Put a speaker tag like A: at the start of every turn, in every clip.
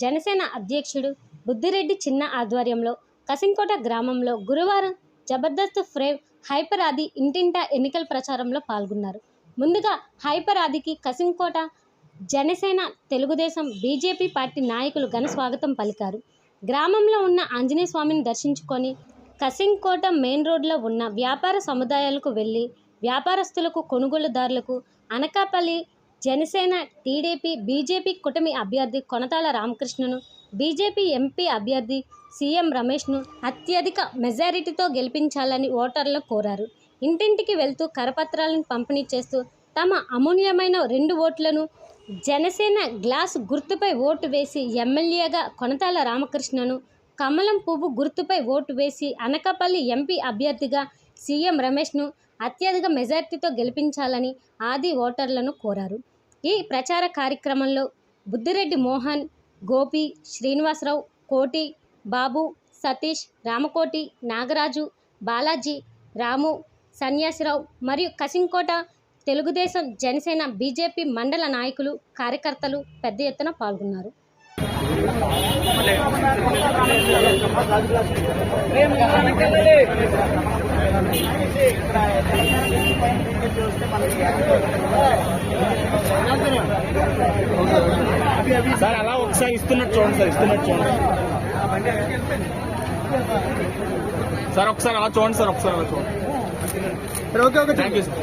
A: జనసేన అధ్యక్షుడు బుద్ధిరెడ్డి చిన్న ఆధ్వర్యంలో కసింకోట గ్రామంలో గురువారం జబర్దస్త్ ఫ్రేమ్ హైపర్ ఆది ఇంటింటా ఎన్నికల ప్రచారంలో పాల్గొన్నారు. ముందుగా హైపర్ ఆదికి కసింకోట జనసేన తెలుగుదేశం బీజేపీ పార్టీ నాయకులు ఘన స్వాగతం పలికారు. గ్రామంలో ఉన్న ఆంజనేయ స్వామిని దర్శించుకొని కసింకోట మెయిన్ రోడ్లో ఉన్న వ్యాపార సముదాయాలకు వెళ్ళి వ్యాపారస్తులకు కొనుగోలుదారులకు అనకాపల్లి జనసేన టీడీపీ బీజేపీ కూటమి అభ్యర్థి కొనతాల రామకృష్ణను బీజేపీ ఎంపీ అభ్యర్థి సీఎం రమేష్ను అత్యధిక మెజారిటీతో గెలిపించాలని ఓటర్లు కోరారు. ఇంటింటికి వెళ్తూ కరపత్రాలను పంపిణీ చేస్తూ తమ అమూల్యమైన రెండు ఓట్లను జనసేన గ్లాస్ గుర్తుపై ఓటు వేసి ఎమ్మెల్యేగా కొనతాల రామకృష్ణను కమలం పువ్వు గుర్తుపై ఓటు వేసి అనకాపల్లి ఎంపీ అభ్యర్థిగా సీఎం రమేష్ను అత్యధిక మెజార్టీతో గెలిపించాలని ఆది ఓటర్లను కోరారు. ఈ ప్రచార కార్యక్రమంలో బుద్ధిరెడ్డి మోహన్ గోపి శ్రీనివాసరావు కోటి బాబు సతీష్ రామకోటి నాగరాజు బాలాజీ రాము సన్యాసిరావు మరియు కసింకోట తెలుగుదేశం జనసేన బీజేపీ మండల నాయకులు కార్యకర్తలు పెద్ద ఎత్తున పాల్గొన్నారు.
B: సార్ అలా ఒకసారి ఇస్తున్నట్టు చూడండి సార్ ఇస్తున్నట్టు చూడండి. సార్ ఒకసారి అలా చూడండి సార్ ఒకసారి అలా చూడండి.
C: Okay okay
B: thank you sir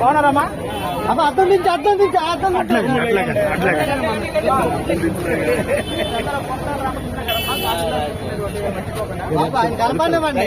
C: బాగున్నారమ్మా అమ్మ అర్థం నుంచి అర్థం నుంచి అర్థం కలపండి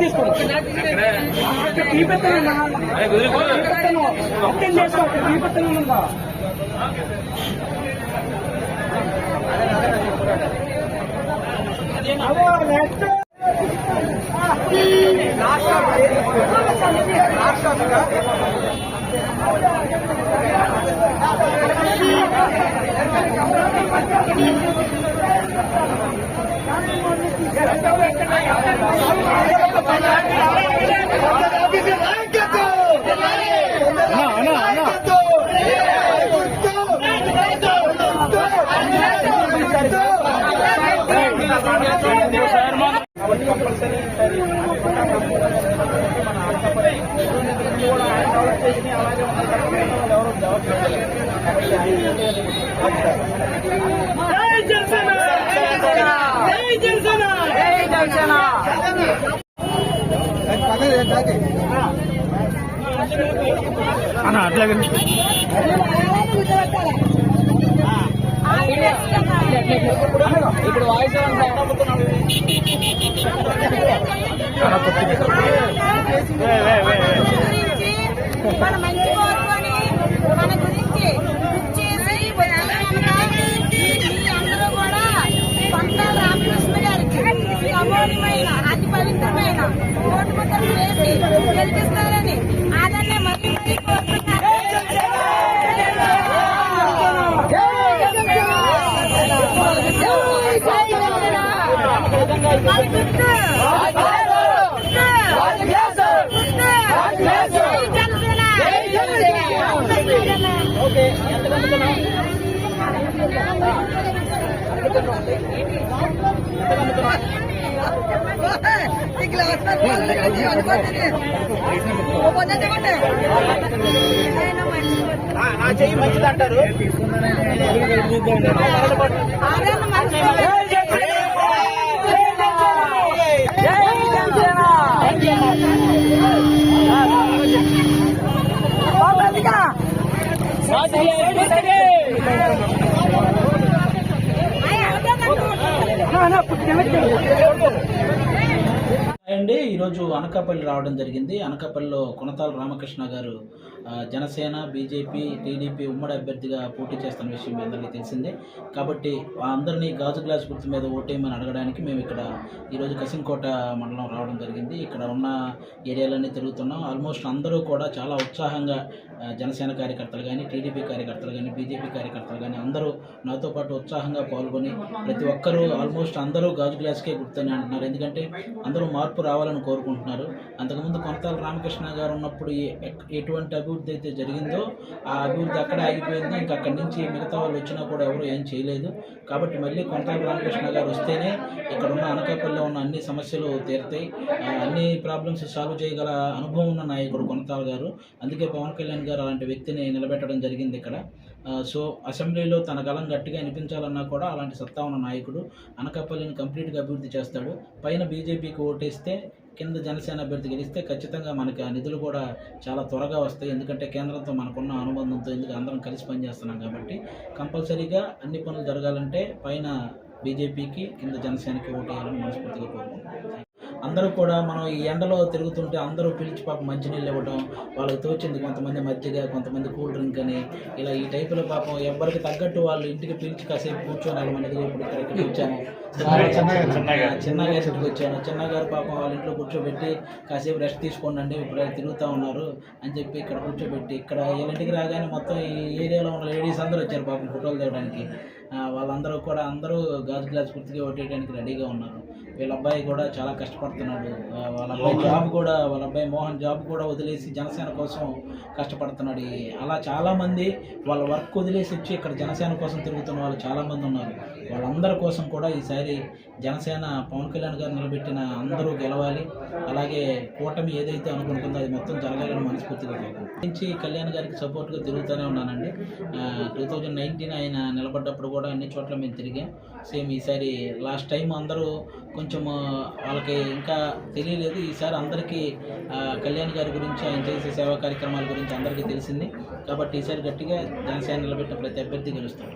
C: వర్క్ చేసుకోండి తీపెత్తనం అటెండ్ చేసుకోండి తీపెత్తనం ఉందా రాష్ట్ర అలాగే
B: అన్న అట్లాగే ఇప్పుడు వాయిస్
D: మన మంచి కోరుకొని అమూల్యమైన అతి పవిత్రమైన ఓటు ముద్దలు వేసి గెలిపిస్తారని ఆదరణ మరీ మరీ
C: కోరుతున్నాను నా చెయ్యి మంచిది అంటారు
D: ఆదరణ
E: అండి ఈరోజు అనకాపల్లి రావడం జరిగింది. అనకాపల్లిలో కొనతాల రామకృష్ణ గారు జనసేన బీజేపీ టీడీపీ ఉమ్మడి అభ్యర్థిగా పోటీ చేస్తున్న విషయం మీ అందరికీ తెలిసిందే. కాబట్టి అందరినీ గాజు గ్లాస్ గుర్తు మీద ఓటేయమని అడగడానికి మేము ఇక్కడ ఈరోజు కసింకోట మండలం రావడం జరిగింది. ఇక్కడ ఉన్న ఏరియాలన్నీ తిరుగుతున్నాం. ఆల్మోస్ట్ అందరూ కూడా చాలా ఉత్సాహంగా జనసేన కార్యకర్తలు కానీ టీడీపీ కార్యకర్తలు కానీ బీజేపీ కార్యకర్తలు కానీ అందరూ నాతో పాటు ఉత్సాహంగా పాల్గొని ప్రతి ఒక్కరూ ఆల్మోస్ట్ అందరూ గాజు గ్లాస్కే గుర్తని అంటున్నారు. ఎందుకంటే అందరూ మార్పు రావాలని కోరుకుంటున్నారు. అంతకుముందు కొనతాల రామకృష్ణ గారు ఉన్నప్పుడు ఏ- ఎటువంటి అభివృద్ధి అయితే జరిగిందో ఆ అభివృద్ధి అక్కడే ఆగిపోయింది. ఇంకా అక్కడి నుంచి మిగతా వాళ్ళు వచ్చినా కూడా ఎవరు ఏం చేయలేదు. కాబట్టి మళ్ళీ కొనతాల రామకృష్ణ గారు వస్తేనే ఇక్కడ ఉన్న అనకాపల్లిలో ఉన్న అన్ని సమస్యలు తీరుతాయి. అన్ని ప్రాబ్లమ్స్ సాల్వ్ చేయగల అనుభవం ఉన్న నాయకుడు కొనతాల గారు. అందుకే పవన్ కళ్యాణ్ గారు అలాంటి వ్యక్తిని నిలబెట్టడం జరిగింది ఇక్కడ. సో అసెంబ్లీలో తన గలం గట్టిగా వినిపించాలన్నా కూడా అలాంటి సత్తా ఉన్న నాయకుడు అనకాపల్లిని కంప్లీట్గా అభివృద్ధి చేస్తాడు. పైన బీజేపీకి ఓటేస్తే కింద జనసేన అభ్యర్థి గెలిస్తే ఖచ్చితంగా మనకి ఆ నిధులు కూడా చాలా త్వరగా వస్తాయి. ఎందుకంటే కేంద్రంతో మనకున్న అనుబంధంతో ఎందుకు అందరం కలిసి పనిచేస్తున్నాం కాబట్టి కంపల్సరీగా అన్ని పనులు జరగాలంటే పైన బీజేపీకి కింద జనసేనకి ఓటేయాలని మనస్ఫూర్తిగా కోరుకుంటున్నాం. అందరూ కూడా మనం ఈ ఎండలో తిరుగుతుంటే అందరూ పిలిచి పాపం మంచినీళ్ళు ఇవ్వడం వాళ్ళకి తోచింది కొంతమంది మజ్జిగ కొంతమంది కూల్ డ్రింక్ అని. ఇలా ఈ టైపులో పాపం ఎవరికి తగ్గట్టు వాళ్ళు ఇంటికి పిలిచి కాసేపు కూర్చొని వెళ్ళమనేది ఇప్పుడు ఇక్కడ ఇక్కడికి వచ్చాము చిన్న గారి ఇంటికి వచ్చాను. చిన్న గారు పాపం వాళ్ళ ఇంట్లో కూర్చోబెట్టి కాసేపు రెస్ట్ తీసుకోండి ఇప్పుడు తిరుగుతూ ఉన్నారు అని చెప్పి ఇక్కడ కూర్చోబెట్టి ఇక్కడ ఇంటికి రాగానే మొత్తం ఈ ఏరియాలో ఉన్న లేడీస్ అందరూ వచ్చారు పాపం ఫోటోలు తీయడానికి వాళ్ళందరూ కూడా అందరూ గాజు గ్లాస్ గుర్తుగా ఓటేయడానికి రెడీగా ఉన్నారు. వీళ్ళ అబ్బాయి కూడా చాలా కష్టపడుతున్నాడు. వాళ్ళ అబ్బాయి జాబ్ కూడా వాళ్ళ అబ్బాయి మోహన్ జాబ్ కూడా వదిలేసి జనసేన కోసం కష్టపడుతున్నాడు. అలా చాలామంది వాళ్ళ వర్క్ వదిలేసి వచ్చి ఇక్కడ జనసేన కోసం తిరుగుతున్న వాళ్ళు చాలామంది ఉన్నారు. వాళ్ళందరి కోసం కూడా ఈసారి జనసేన పవన్ కళ్యాణ్ గారు నిలబెట్టిన అందరూ గెలవాలి. అలాగే కూటమి ఏదైతే అనుకుంటుందో అది మొత్తం జరగాలని మనస్ఫూర్తిగా. నుంచి కళ్యాణ్ గారికి సపోర్ట్గా తిరుగుతూనే ఉన్నానండి. టూ థౌజండ్ నైన్టీన్ ఆయన నిలబడ్డప్పుడు కూడా అన్ని చోట్ల మేము తిరిగాం. సేమ్ ఈసారి లాస్ట్ టైం అందరూ కొంచెం వాళ్ళకి ఇంకా తెలియలేదు. ఈసారి అందరికీ కళ్యాణ్ గారి గురించి ఆయన చేసే సేవా కార్యక్రమాల గురించి అందరికీ తెలిసింది. కాబట్టి ఈసారి గట్టిగా జనసేన నిలబెట్టిన ప్రతి అభ్యర్థి గెలుస్తారు